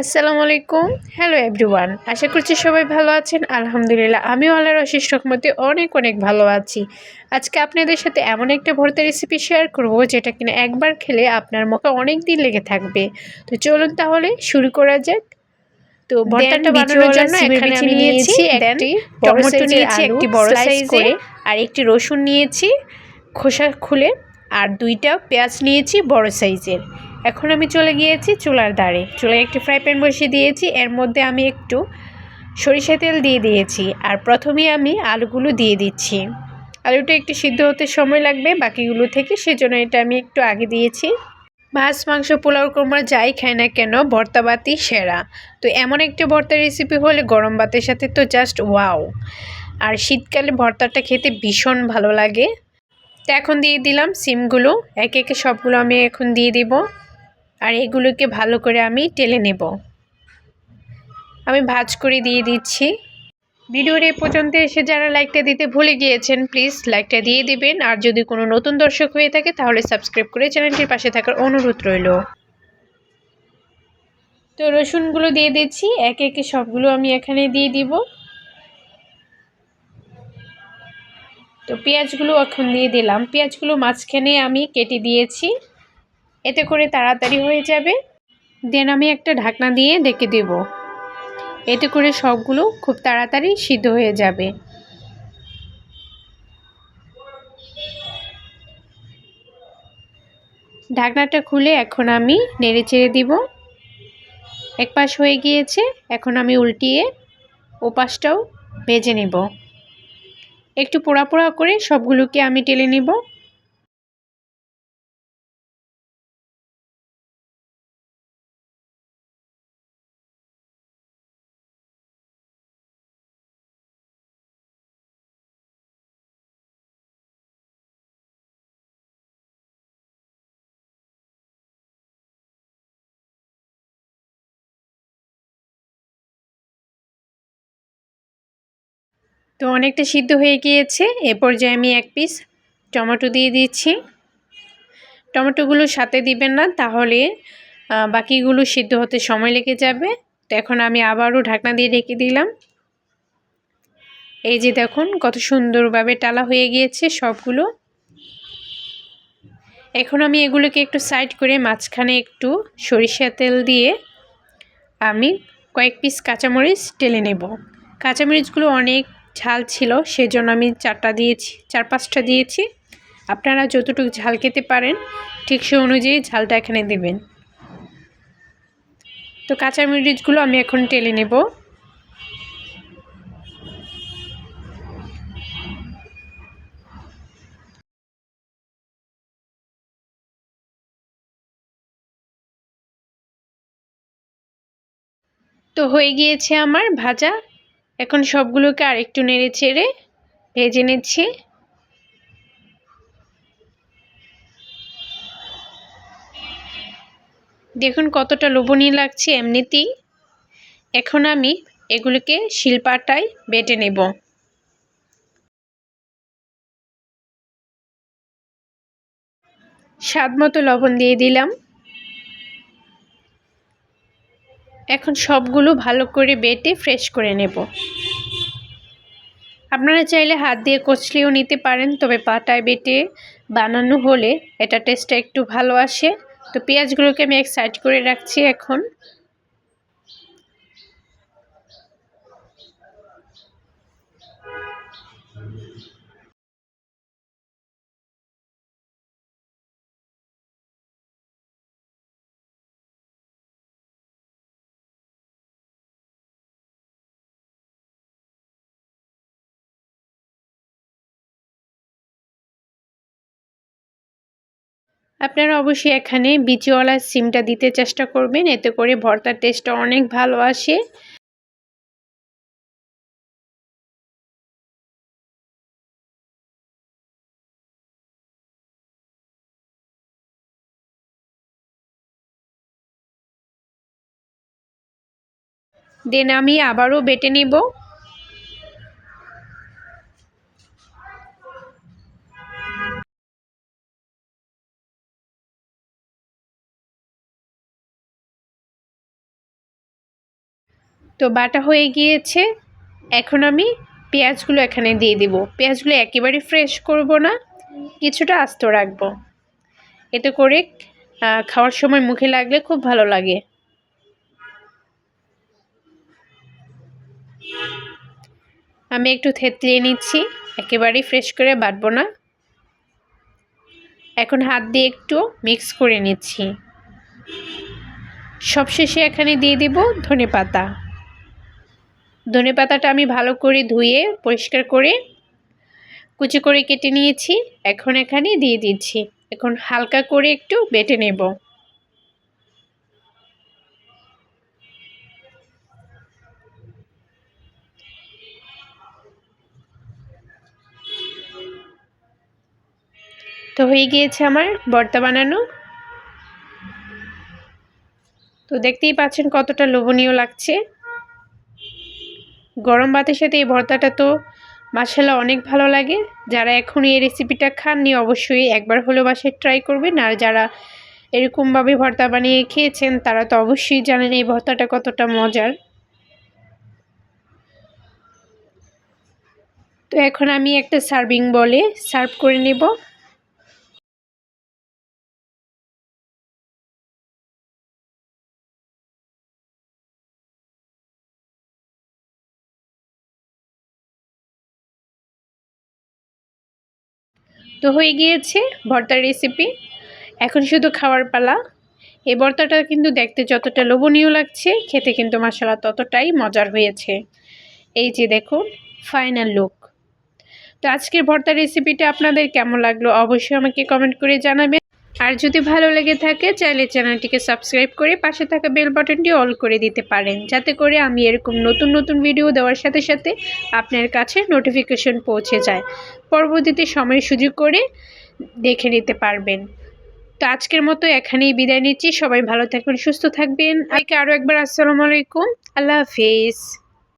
আসসালামু আলাইকুম। Hello everyone আশা করছি সবাই ভালো আছেন। আলহামদুলিল্লাহ আমিও আল্লাহর অশেষ রকমতে অনেক অনেক ভালো আছি। আজকে আপনাদের সাথে এমন একটা ভর্তা রেসিপি শেয়ার করব যেটা কিনা একবার খেলে আপনার মুখে অনেক দিন লেগে থাকবে। তো চলুন তাহলে শুরু করা যাক। তো ভর্তাটা বানানোর জন্য এখানে আমি নিয়েছি একটি টমেটো নিয়েছি একটি বড় সাইজ করে আর একটি রসুন নিয়েছি খোসা খুলে আর দুইটা পেঁয়াজ নিয়েছি বড় সাইজের এখন আমি চলে গিয়েছি চুলার দাঁড়ে চুলায় একটি ফ্রাই প্যান বসিয়ে দিয়েছি, এর মধ্যে আমি একটু সরিষা তেল দিয়ে দিয়েছি আর প্রথমেই আমি আলুগুলো দিয়ে দিচ্ছি। আলুটা একটু সিদ্ধ হতে সময় লাগবে, বাকিগুলো থেকে সেজন্য এটা আমি একটু আগে দিয়েছি। মাছ, মাংস, পোলাও কোমরা যাই খায় না কেন ভর্তাবাতি সেরা। তো এমন একটা ভর্তা রেসিপি হলে গরম ভাতের সাথে তো জাস্ট ওয়াও আর শীতকালে ভর্তাটা খেতে ভীষণ ভালো লাগে। তো এখন দিয়ে দিলাম সিমগুলো, একে একে সবগুলো আমি এখন দিয়ে দিব। আর এগুলোকে ভালো করে আমি টেলে নেব। আমি ভাজ করে দিয়ে দিচ্ছি। ভিডিওর এ পর্যন্ত এসে যারা লাইকটা দিতে ভুলে গিয়েছেন, প্লিজ লাইকটা দিয়ে দিবেন। আর যদি কোনো নতুন দর্শক হয়ে থাকে, তাহলে সাবস্ক্রাইব করে চ্যানেলটির পাশে থাকার অনুরোধ রইল। তো রসুনগুলো দিয়ে দিচ্ছি। একে একে সবগুলো আমি এখানে দিয়ে দিব। তো পেঁয়াজগুলো এখন দিয়ে দিলাম। পেঁয়াজগুলো মাঝখানে আমি কেটে দিয়েছি। এতে করে তাড়াতাড়ি হয়ে যাবে। দেন আমি একটা ঢাকনা দিয়ে ডেকে দেব। এতে করে সবগুলো খুব তাড়াতাড়ি সিদ্ধ হয়ে যাবে। ঢাকনাটা খুলে এখন আমি নেড়ে চেড়ে দিব। এক পাশ হয়ে গিয়েছে, এখন আমি উল্টিয়ে ও পাশটাও ভেজে নেব। একটু পোড়া পোড়া করে সবগুলোকে আমি টেলে নিব। তো অনেকটা সিদ্ধ হয়ে গিয়েছে। এ পর্যায়ে আমি এক পিস টমেটো দিয়ে দিচ্ছি। টমেটোগুলো সাথে দিবেন না, তাহলে বাকিগুলো সিদ্ধ হতে সময় লেগে যাবে। তো এখন আমি আবারও ঢাকনা দিয়ে ঢেকে দিলাম। এই যে দেখুন, কত সুন্দরভাবে টালা হয়ে গিয়েছে সবগুলো। এখন আমি এগুলোকে একটু সাইড করে মাঝখানে একটু সরিষা তেল দিয়ে আমি কয়েক পিস কাঁচামরিচ টেলে নেব। কাঁচামরিচগুলো অনেক ঝাল ছিল, সেজন্য আমি চারটা দিয়েছি, চার পাঁচটা দিয়েছি। আপনারা যতটুকু ঝাল খেতে পারেন, ঠিক সে অনুযায়ী ঝালটা এখানে দেবেন। তো কাঁচা কাঁচামরিচগুলো আমি এখন টেলে নেব। তো হয়ে গিয়েছে আমার ভাজা। এখন সবগুলোকে আরেকটু নেড়ে চেড়ে ভেজে নিচ্ছি। দেখুন কতটা লোভনীয় লাগছে এমনিতেই। এখন আমি এগুলোকে শিলপাটায় বেটে নেব। স্বাদ মতো লবণ দিয়ে দিলাম। এখন সবগুলো ভালো করে বেটে ফ্রেশ করে নেব। আপনারা চাইলে হাত দিয়ে কচলিও নিতে পারেন, তবে পাটায় বেটে বানানো হলে এটা টেস্টটা একটু ভালো আসে। তো পেঁয়াজগুলোকে আমি এক সাইড করে রাখছি এখন। আপনারা অবশ্যই এখানে বিচিওয়ালা সিমটা দিতে চেষ্টা করবেন, এতে করে ভর্তার টেস্টটা অনেক ভালো আসে। দেন আমি আবারও বেটে নিব। তো বাটা হয়ে গিয়েছে। এখন আমি পেঁয়াজগুলো এখানে দিয়ে দিব। পেঁয়াজগুলো একেবারে ফ্রেশ করব না, কিছুটা আস্ত রাখব। এতে করে খাওয়ার সময় মুখে লাগলে খুব ভালো লাগে। আমি একটু থেতলিয়ে নিচ্ছি, একেবারেই ফ্রেশ করে বাটবো না। এখন হাত দিয়ে একটু মিক্স করে নিচ্ছি। সবশেষে এখানে দিয়ে দিব ধনে পাতা। ধনে পাতাটা আমি ভালো করে ধুয়ে, পরিষ্কার করে কুচি করে কেটে নিয়েছি। এখন এখানে দিয়ে দিচ্ছি। এখন হালকা করে একটু বেটে নেব। তো হয়ে গিয়েছে আমার বর্তা বানানো। তো দেখতেই পাচ্ছেন কতটা লোভনীয় লাগছে। গরম ভাতের সাথে এই ভর্তাটা তো মাসালা অনেক ভালো লাগে। যারা এখন এই রেসিপিটা খাননি, অবশ্যই একবার হলেও বাসায় ট্রাই করবেন। আর যারা এরকমভাবে ভর্তা বানিয়ে খেয়েছেন, তারা তো অবশ্যই জানেন এই ভর্তাটা কতটা মজার। তো এখন আমি একটা সার্ভিং বলে সার্ভ করে নেব। তো হয়ে গিয়েছে ভর্তার রেসিপি এখন শুধু খাওয়ার পালা। এই ভর্তাটা কিন্তু দেখতে যতটা লোভনীয় লাগছে, খেতে কিন্তু মশলা ততটাই মজার হয়েছে। এই যে দেখুন ফাইনাল লুক তো আজকের ভর্তার রেসিপিটা আপনাদের কেমন লাগল অবশ্যই আমাকে কমেন্ট করে জানাবেন। আর যদি ভালো লেগে থাকে, চাইলে চ্যানেলটিকে সাবস্ক্রাইব করে পাশে থাকা বেল বাটনটি অল করে দিতে পারেন। যাতে করে আমি এরকম নতুন নতুন ভিডিও দেওয়ার সাথে সাথে আপনার কাছে নোটিফিকেশন পৌঁছে যায়। পরবর্তীতে সময় সুযোগ করে দেখে নিতে পারবেন। তো আজকের মতো এখানেই বিদায় নিচ্ছি। সবাই ভালো থাকবেন, সুস্থ থাকবেন। আজকে আরও একবার আসসালামু আলাইকুম। আল্লাহ হাফিজ।